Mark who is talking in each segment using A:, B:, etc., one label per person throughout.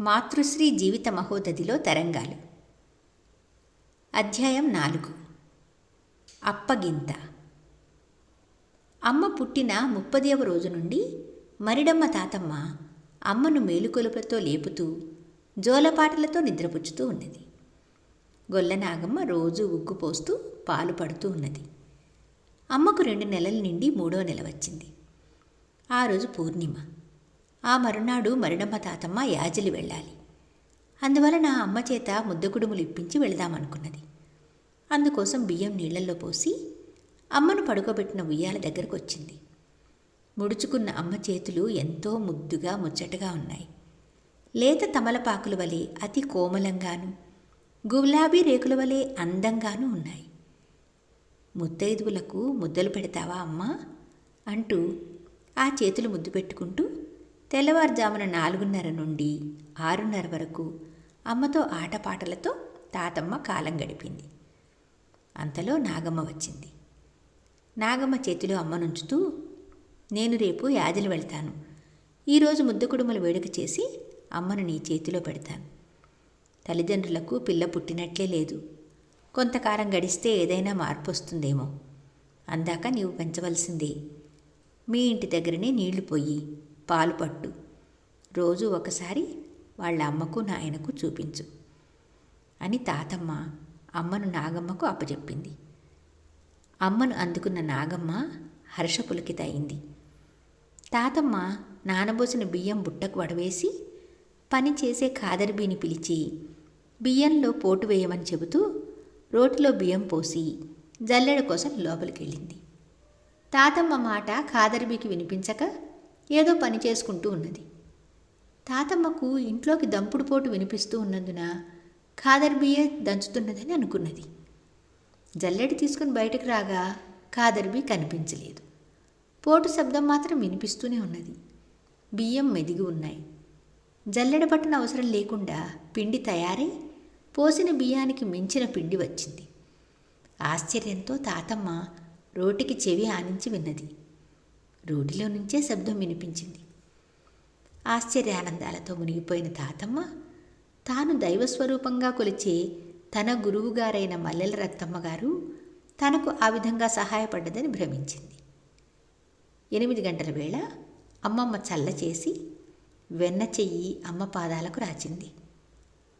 A: మాతృశ్రీ జీవిత మహోదధిలో తరంగాలు. అధ్యాయం నాలుగు. అప్పగింత. అమ్మ పుట్టిన ముప్పదవ రోజు నుండి మరిడమ్మ తాతమ్మ అమ్మను మేలుకొలుపులతో లేపుతూ జోలపాటలతో నిద్రపుచ్చుతూ ఉన్నది. గొల్లనాగమ్మ రోజు ఉగ్గు పోస్తూ పాలు పడుతూ ఉన్నది. అమ్మకు రెండు నెలల నుండి మూడో నెల వచ్చింది. ఆ రోజు పూర్ణిమ. ఆ మరునాడు మరిడమ్మ తాతమ్మ యాజలి వెళ్ళాలి. అందువలన అమ్మ చేత ముద్దకుడుములు ఇప్పించి వెళదామనుకున్నది. అందుకోసం బియ్యం నీళ్ళలో పోసి అమ్మను పడుకోబెట్టిన ఉయ్యాల దగ్గరకు వచ్చింది ముడుచుకున్న అమ్మ చేతులు ఎంతో ముద్దుగా ముచ్చటగా ఉన్నాయి. లేత తమలపాకుల వలె అతి కోమలంగాను గులాబీ రేకుల వలె అందంగానూ ఉన్నాయి. ముత్తైదువులకు ముద్దలు పెడతావా అమ్మా? అంటూ ఆ చేతులు ముద్దు పెట్టుకుంటూ తెల్లవారుజామున నాలుగున్నర నుండి ఆరున్నర వరకు అమ్మతో ఆటపాటలతో తాతమ్మ కాలం గడిపింది. అంతలో నాగమ్మ వచ్చింది. నాగమ్మ చేతిలో అమ్మనుంచుతూ నేను రేపు యాజలు వెళ్తాను. ఈరోజు ముద్ద కుడుమలు వేడుక చేసి అమ్మను నీ చేతిలో పెడతాను. తల్లిదండ్రులకు పిల్ల పుట్టినట్లే లేదు. కొంతకాలం గడిస్తే ఏదైనా మార్పు వస్తుందేమో అందాక నీవు పెంచవలసిందే. మీ ఇంటి దగ్గరనే నీళ్ళు పోయి పాలు పట్టు రోజు ఒకసారి వాళ్ళ అమ్మకు నాయనకు చూపించు అని తాతమ్మ అమ్మను నాగమ్మకు అప్పచెప్పింది అమ్మను అందుకున్న నాగమ్మ హర్షపులకిత అయింది. తాతమ్మ నానబోసిన బియ్యం బుట్టకు వడవేసి పని చేసే ఖాదర్బీని పిలిచి బియ్యంలో పోటు వేయమని చెబుతూ రోటిలో బియ్యం పోసి జల్లెడ కోసం లోపలికి వెళ్ళింది తాతమ్మ మాట ఖాదర్బీకి వినిపించక ఏదో పని చేసుకుంటూ ఉన్నది. తాతమ్మకు ఇంట్లోకి దంపుడు పోటు వినిపిస్తూ ఉన్నందున ఖాదర్బీయే దంచుతున్నదని అనుకున్నది. జల్లెడి తీసుకుని బయటకు రాగా ఖాదర్బీ కనిపించలేదు. పోటు శబ్దం మాత్రం వినిపిస్తూనే ఉన్నది. బియ్యం మెదిగి ఉన్నాయి. జల్లెడ పట్టిన అవసరం లేకుండా పిండి తయారై పోసిన బియ్యానికి మించిన పిండి వచ్చింది. ఆశ్చర్యంతో తాతమ్మ రోటికి చెవి ఆనించి విన్నది. రోడ్డులో నుంచే శబ్దం వినిపించింది. ఆశ్చర్యానందాలతో మునిగిపోయిన తాతమ్మ తాను దైవస్వరూపంగా కొలిచే తన గురువుగారైన మల్లెల రత్తమ్మ గారు తనకు ఆ విధంగా సహాయపడ్డదని భ్రమించింది. ఎనిమిది గంటల వేళ అమ్మమ్మ చల్ల చేసి వెన్న చెయ్యి అమ్మ పాదాలకు రాచింది.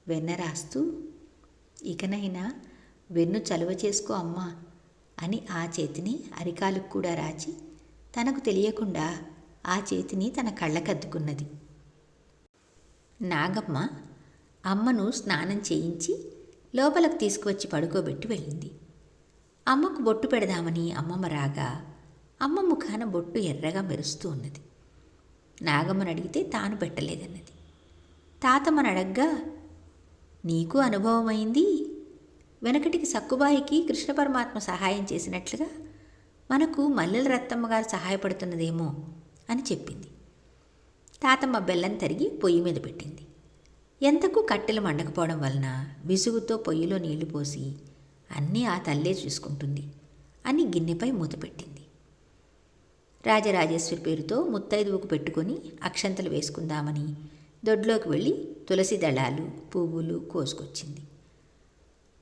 A: వెన్న రాస్తూ ఇకనైనా వెన్ను చలువ చేసుకో అమ్మా అని ఆ చేతిని అరికాలకు కూడా రాచి తనకు తెలియకుండా ఆ చేతిని తన కళ్ళకద్దుకున్నది. నాగమ్మ అమ్మను స్నానం చేయించి లోపలకు తీసుకువచ్చి పడుకోబెట్టి వెళ్ళింది. అమ్మకు బొట్టు పెడదామని అమ్మమ్మ రాగా అమ్మ ముఖాన బొట్టు ఎర్రగా మెరుస్తూ ఉన్నది. నాగమ్మను అడిగితే తాను పెట్టలేదన్నది. తాతమ్మను అడగ్గా నీకు అనుభవమైంది? వెనకటికి సక్కుబాయికి కృష్ణ పరమాత్మ సహాయం చేసినట్లుగా మనకు మల్లెల రత్తమ్మ గారు సహాయపడుతున్నదేమో అని చెప్పింది. తాతమ్మ బెల్లం తరిగి పొయ్యి మీద పెట్టింది. ఎంతకు కట్టెలు మండకపోవడం వలన విసుగుతో పొయ్యిలో నీళ్ళు పోసి అన్నీ ఆ తల్లే చూసుకుంటుంది అని గిన్నెపై మూత పెట్టింది. రాజరాజేశ్వరి పేరుతో ముత్తైదువుకు పెట్టుకొని అక్షంతలు వేసుకుందామని దొడ్లోకి వెళ్ళి తులసి దళాలు పువ్వులు కోసుకొచ్చింది.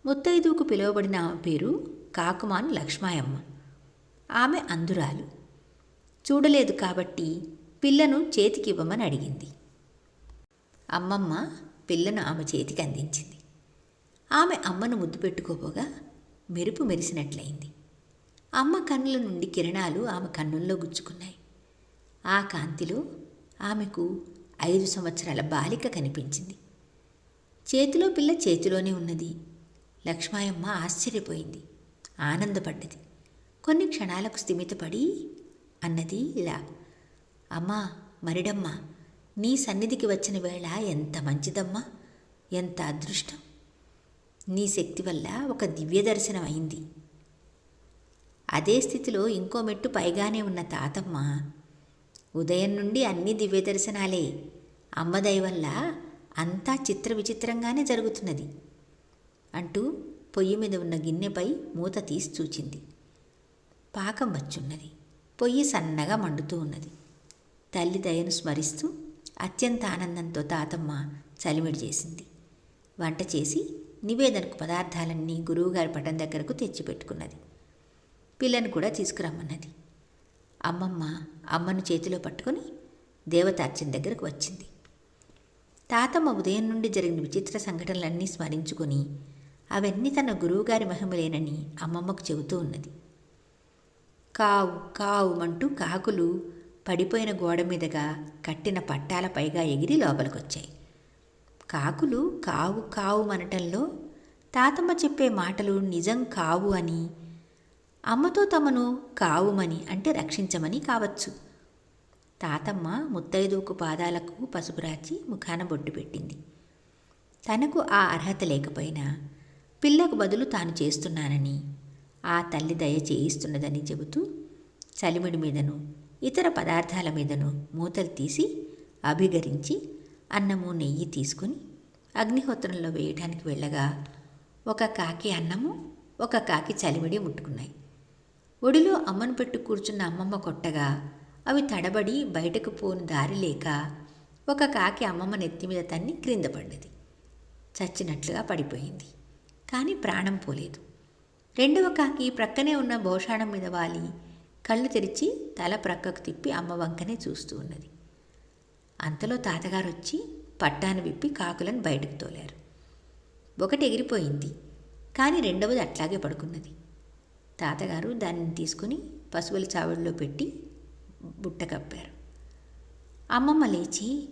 A: ముత్తైదువుకు పిలువబడిన ఆమె పేరు కాకుమాన్ లక్ష్మాయమ్మ. ఆమె అందురాలు చూడలేదు కాబట్టి పిల్లను చేతికి ఇవ్వమని అడిగింది. అమ్మమ్మ పిల్లను ఆమె చేతికి అందించింది. ఆమె అమ్మను ముద్దు పెట్టుకోపోగా మెరుపు మెరిసినట్లయింది. అమ్మ కన్నుల నుండి కిరణాలు ఆమె కన్నుల్లో గుచ్చుకున్నాయి. ఆ కాంతిలో ఆమెకు ఐదు సంవత్సరాల బాలిక కనిపించింది. చేతిలో పిల్ల చేతిలోనే ఉన్నది. లక్ష్మాయమ్మ ఆశ్చర్యపోయింది. ఆనందపడ్డది. కొన్ని క్షణాలకు స్థిమితపడి అన్నది ఇలా. అమ్మా మరిడమ్మా నీ సన్నిధికి వచ్చిన వేళ ఎంత మంచిదమ్మా ఎంత అదృష్టం. నీ శక్తి వల్ల ఒక దివ్య దర్శనం అయింది. అదే స్థితిలో ఇంకో మెట్టు పైగానే ఉన్న తాతమ్మ ఉదయం నుండి అన్ని దివ్య దర్శనాలే అమ్మదయ వల్ల అంతా చిత్ర విచిత్రంగానే జరుగుతున్నది అంటూ పొయ్యి మీద ఉన్న గిన్నెపై మూత తీసి చూచింది. పాకం వచ్చున్నది. పొయ్యి సన్నగా మండుతూ ఉన్నది. తల్లి దయను స్మరిస్తూ అత్యంత ఆనందంతో తాతమ్మ చలిమిడి చేసింది. వంట చేసి నివేదనకు పదార్థాలన్నీ గురువుగారి పటం దగ్గరకు తెచ్చిపెట్టుకున్నది పిల్లను కూడా తీసుకురమ్మన్నది. అమ్మమ్మ అమ్మను చేతిలో పట్టుకొని దేవతార్చన దగ్గరకు వచ్చింది. తాతమ్మ ఉదయం నుండి జరిగిన విచిత్ర సంఘటనలన్నీ స్మరించుకొని అవన్నీ తన గురువుగారి మహిమలేనని అమ్మమ్మకు చెబుతూ ఉన్నది. కావు కావు అంటూ కాకులు పడిపోయిన గోడ మీదగా కట్టిన పట్టాల పైగా ఎగిరి లోపలికొచ్చాయి. కాకులు కావు కావు అనటంలో తాతమ్మ చెప్పే మాటలు నిజం కావు అని అమ్మతో తమను కావుమని అంటే రక్షించమని కావచ్చు. తాతమ్మ ముత్తైదువుకు పాదాలకు పసుపు రాచి ముఖాన బొట్టు పెట్టింది. తనకు ఆ అర్హత లేకపోయినా పిల్లకు బదులు తాను చేస్తున్నానని ఆ తల్లి దయ చేయిస్తున్నదని చెబుతూ చలిమిడి మీదను ఇతర పదార్థాల మీదను మూతలు తీసి అభిగరించి అన్నము నెయ్యి తీసుకుని అగ్నిహోత్రంలో వేయడానికి వెళ్ళగా ఒక కాకి అన్నము ఒక కాకి చలిమిడి ముట్టుకున్నాయి. ఒడిలో అమ్మను పెట్టు కూర్చున్న అమ్మమ్మ కొట్టగా అవి తడబడి బయటకు పోని దారి లేక ఒక కాకి అమ్మమ్మ నెత్తి మీద తన్ని క్రింద పడ్డది. చచ్చినట్లుగా పడిపోయింది. కానీ ప్రాణం పోలేదు. రెండవ కాకి ప్రక్కనే ఉన్న భోషాణం మీద వాలి. కళ్ళు తెరిచి తల ప్రక్కకు తిప్పి అమ్మ వంకనే చూస్తూ ఉన్నది. అంతలో తాతగారు వచ్చి పట్టాను విప్పి కాకులను బయటకు తోలారు. ఒకటి ఎగిరిపోయింది కానీ రెండవది అట్లాగే పడుకున్నది. తాతగారు దానిని తీసుకుని పశువుల చావిడిలో పెట్టి బుట్ట కప్పారు. అమ్మమ్మ లేచి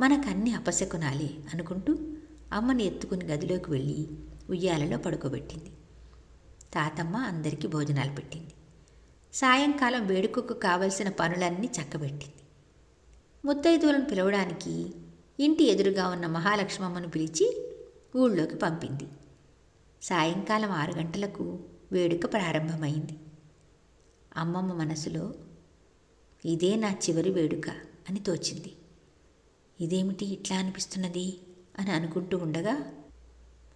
A: మనకన్నీ అపశకునాలే అనుకుంటూ అమ్మని ఎత్తుకుని గదిలోకి వెళ్ళి ఉయ్యాలలో పడుకోబెట్టింది. తాతమ్మ అందరికీ భోజనాలు పెట్టింది. సాయంకాలం వేడుకకు కావలసిన పనులన్నీ చక్కబెట్టింది. ముత్తైదువులను పిలవడానికి ఇంటి ఎదురుగా ఉన్న మహాలక్ష్మమ్మను పిలిచి ఊళ్ళోకి పంపింది. సాయంకాలం ఆరు గంటలకు వేడుక ప్రారంభమైంది. అమ్మమ్మ మనసులో ఇదే నా చివరి వేడుక అని తోచింది. ఇదేమిటి ఇట్లా అనిపిస్తున్నది? అని అనుకుంటూ ఉండగా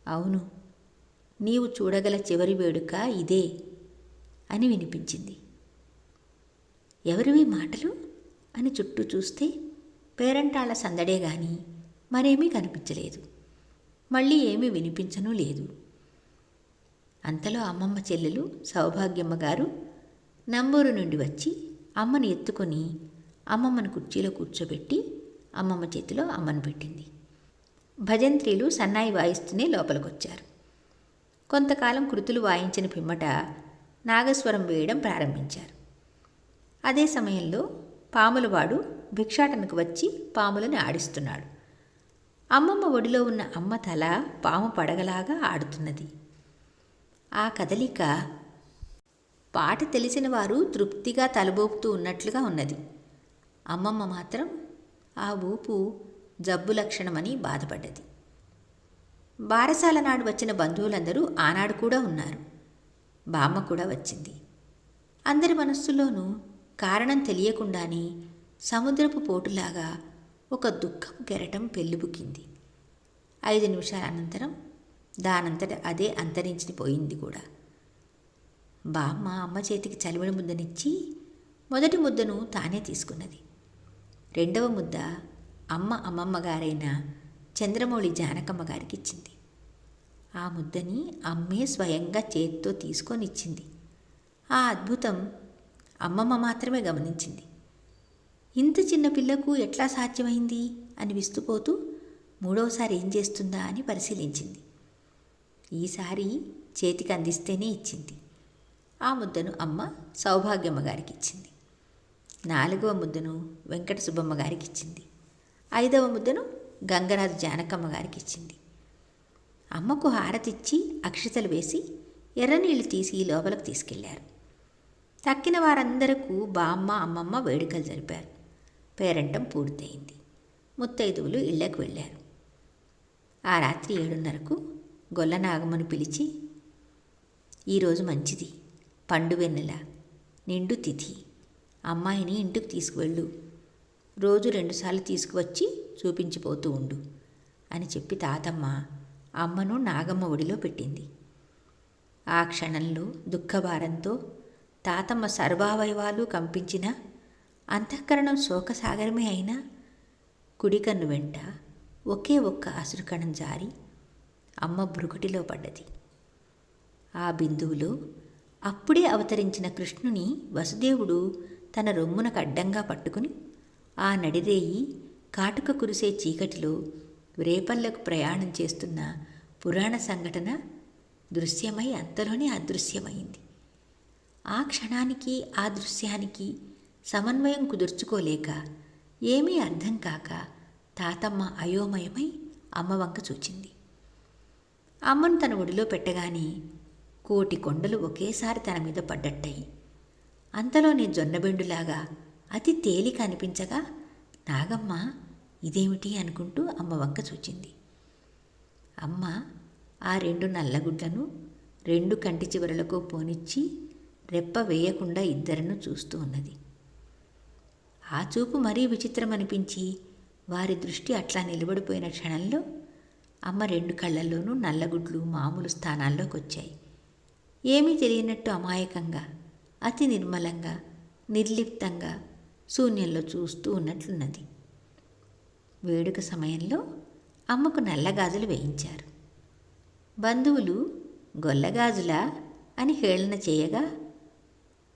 A: అవును నీవు చూడగల చివరి వేడుక ఇదే అని వినిపించింది. ఎవరివి మాటలు? అని చుట్టూ చూస్తే పేరంటాళ్ళ సందడే గాని మరేమీ కనిపించలేదు. మళ్ళీ ఏమీ వినిపించనూ లేదు. అంతలో అమ్మమ్మ చెల్లెలు సౌభాగ్యమ్మ గారు నంబూరు నుండి వచ్చి అమ్మను ఎత్తుకొని అమ్మమ్మను కుర్చీలో కూర్చోబెట్టి అమ్మమ్మ చేతిలో అమ్మను పెట్టింది. భజంత్రీలు సన్నాయి వాయిస్తూనే లోపలికొచ్చారు. కొంతకాలం కృతులు వాయించిన పిమ్మట నాగస్వరం వేయడం ప్రారంభించారు. అదే సమయంలో పాములవాడు భిక్షాటనకు వచ్చి పాములను ఆడిస్తున్నాడు. అమ్మమ్మ ఒడిలో ఉన్న అమ్మ తల పాము పడగలాగా ఆడుతున్నది. ఆ కదలిక పాట తెలిసిన వారు తృప్తిగా తలబోపుతూ ఉన్నట్లుగా ఉన్నది. అమ్మమ్మ మాత్రం ఆ ఊపు జబ్బు లక్షణమని బాధపడ్డది. బారసాల నాడు వచ్చిన బంధువులందరూ ఆనాడు కూడా ఉన్నారు. బామ్మ కూడా వచ్చింది. అందరి మనస్సులోనూ కారణం తెలియకుండానే సముద్రపు పోటులాగా ఒక దుఃఖం గెరటం పెళ్ళిబుకింది ఐదు నిమిషాల అనంతరం దానంతట అదే అంతరించి పోయింది కూడా. బామ్మ అమ్మ చేతికి చలివిడి ముద్దనిచ్చి మొదటి ముద్దను తానే తీసుకున్నది. రెండవ ముద్ద అమ్మ అమ్మమ్మ గారైనా చంద్రమౌళి జానకమ్మ గారికి ఇచ్చింది ఆ ముద్దని అమ్మే స్వయంగా చేత్తో తీసుకొని ఇచ్చింది ఆ అద్భుతం అమ్మమ్మ మాత్రమే గమనించింది. ఇంత చిన్న పిల్లకు ఎట్లా సాధ్యమైంది? అని విస్తుపోతూ మూడవసారి ఏం చేస్తుందా అని పరిశీలించింది. ఈసారి చేతికి అందిస్తేనే ఇచ్చింది. ఆ ముద్దను అమ్మ సౌభాగ్యమ్మ గారికి ఇచ్చింది నాలుగవ ముద్దను వెంకట సుబ్బమ్మ గారికి ఇచ్చింది ఐదవ ముద్దను గంగరాజు జానకమ్మ గారికి ఇచ్చింది. అమ్మకు హారతిచ్చి అక్షతలు వేసి ఎర్రనీళ్ళు తీసి లోపలికి తీసుకెళ్ళారు. తక్కిన వారందరకు బామ్మ అమ్మమ్మ వేడుకలు జరిపారు. పేరంటం పూర్తయింది. ముత్తైదువులు ఇళ్ళకు వెళ్ళారు. ఆ రాత్రి ఏడున్నరకు గొల్లనాగమ్మను పిలిచి ఈరోజు మంచిది. పండు వెన్నెల నిండు తిథి. అమ్మాయిని ఇంటికి తీసుకువెళ్ళు. రోజు రెండుసార్లు తీసుకువచ్చి చూపించిపోతూ ఉండు అని చెప్పి తాతమ్మ అమ్మను నాగమ్మ ఒడిలో పెట్టింది. ఆ క్షణంలో దుఃఖభారంతో తాతమ్మ సర్వావయవాలు కంపించిన అంతఃకరణం శోకసాగరమే అయినా కుడికన్ను వెంట ఒకే ఒక్క అసురుకణం జారి అమ్మ బ్రుకుటిలో పడ్డది. ఆ బిందువులో అప్పుడే అవతరించిన కృష్ణుని వసుదేవుడు తన రొమ్మునకు అడ్డంగా పట్టుకుని ఆ నడిరేయి కాటుక కురిసే చీకటిలో రేపల్లకు ప్రయాణం చేస్తున్న పురాణ సంఘటన దృశ్యమై అంతలోనే అదృశ్యమైంది. ఆ క్షణానికి ఆ దృశ్యానికి సమన్వయం కుదుర్చుకోలేక ఏమీ అర్థం కాక తాతమ్మ అయోమయమై అమ్మ వంక చూచింది. అమ్మను తన ఒడిలో పెట్టగానే కోటి కొండలు ఒకేసారి తన మీద పడ్డట్టయి. అంతలోనే జొన్నబెండులాగా అతి తేలిక అనిపించగా నాగమ్మ ఇదేమిటి? అనుకుంటూ అమ్మ వంక చూచింది. అమ్మ ఆ రెండు నల్లగుడ్లను రెండు కంటి చివరలకు పోనిచ్చి రెప్ప వేయకుండా ఇద్దరను చూస్తూ ఉన్నది. ఆ చూపు మరీ విచిత్రం అనిపించి వారి దృష్టి అట్లా నిలబడిపోయిన క్షణంలో అమ్మ రెండు కళ్ళల్లోనూ నల్లగుడ్లు మామూలు స్థానాల్లోకి వచ్చాయి ఏమీ తెలియనట్టు అమాయకంగా అతి నిర్మలంగా నిర్లిప్తంగా శూన్యంలో చూస్తూ ఉన్నట్లున్నది. వేడుక సమయంలో అమ్మకు నల్లగాజులు వేయించారు. బంధువులు గొల్లగాజులా అని హేళన చేయగా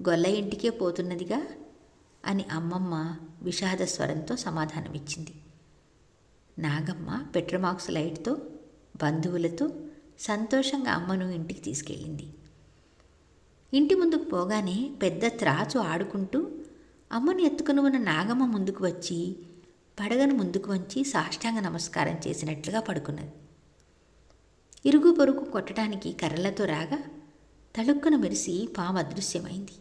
A: గొల్ల ఇంటికే పోతున్నదిగా అని అమ్మమ్మ విషాద స్వరంతో సమాధానమిచ్చింది. నాగమ్మ పెట్రమాక్స్ లైట్తో బంధువులతో సంతోషంగా అమ్మను ఇంటికి తీసుకెళ్ళింది. ఇంటి ముందుకు పోగానే పెద్ద త్రాచు ఆడుకుంటూ అమ్మను ఎత్తుకుని ఉన్న నాగమ్మ ముందుకు వచ్చి పడగను ముందుకు వంచి సాష్టాంగ నమస్కారం చేసినట్లుగా పడుకున్నది. ఇరుగు పొరుగు కొట్టడానికి కర్రలతో రాగా తళుక్కున మెరిసి పాము అదృశ్యమైంది.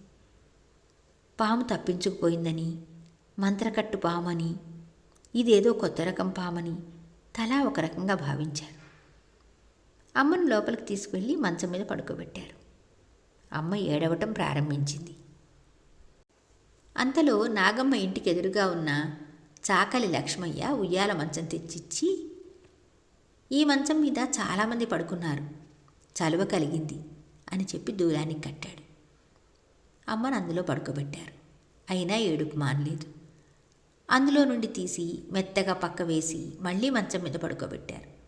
A: పాము తప్పించుకుపోయిందని మంత్రకట్టు పామని ఇదేదో కొత్త రకం పామని తలా ఒక రకంగా భావించారు. అమ్మను లోపలికి తీసుకువెళ్ళి మంచం మీద పడుకోబెట్టారు. అమ్మ ఏడవటం ప్రారంభించింది. అంతలో నాగమ్మ ఇంటికి ఎదురుగా ఉన్న చాకలి లక్ష్మయ్య ఉయ్యాల మంచం తెచ్చిచ్చి ఈ మంచం మీద చాలామంది పడుకున్నారు. చలువ కలిగింది అని చెప్పి దూరానికి కట్టాడు. అమ్మను అందులో పడుకోబెట్టారు. అయినా ఏడుపు మానలేదు. అందులో నుండి తీసి మెత్తగా పక్క వేసి మళ్ళీ మంచం మీద పడుకోబెట్టారు.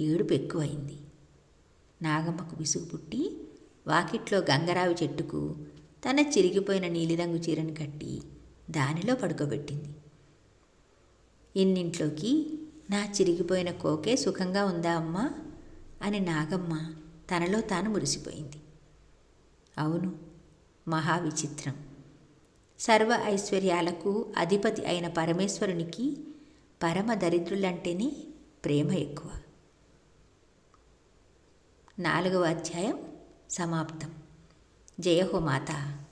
A: ఏడుపు ఎక్కువైంది. నాగమ్మకు విసుగు పుట్టి వాకిట్లో గంగరావి చెట్టుకు తన చిరిగిపోయిన నీలిరంగు చీరను కట్టి దానిలో పడుకోబెట్టింది. ఇన్నింట్లోకి నా చిరిగిపోయిన కోకే సుఖంగా ఉందా అమ్మా అని నాగమ్మ తనలో తాను మురిసిపోయింది. అవును మహా విచిత్రం సర్వ ఐశ్వర్యాలకు అధిపతి అయిన పరమేశ్వరునికి పరమ దరిద్రులంటేనే ప్రేమ ఎక్కువ నాలుగవ అధ్యాయం సమాప్తం. जय हो माता।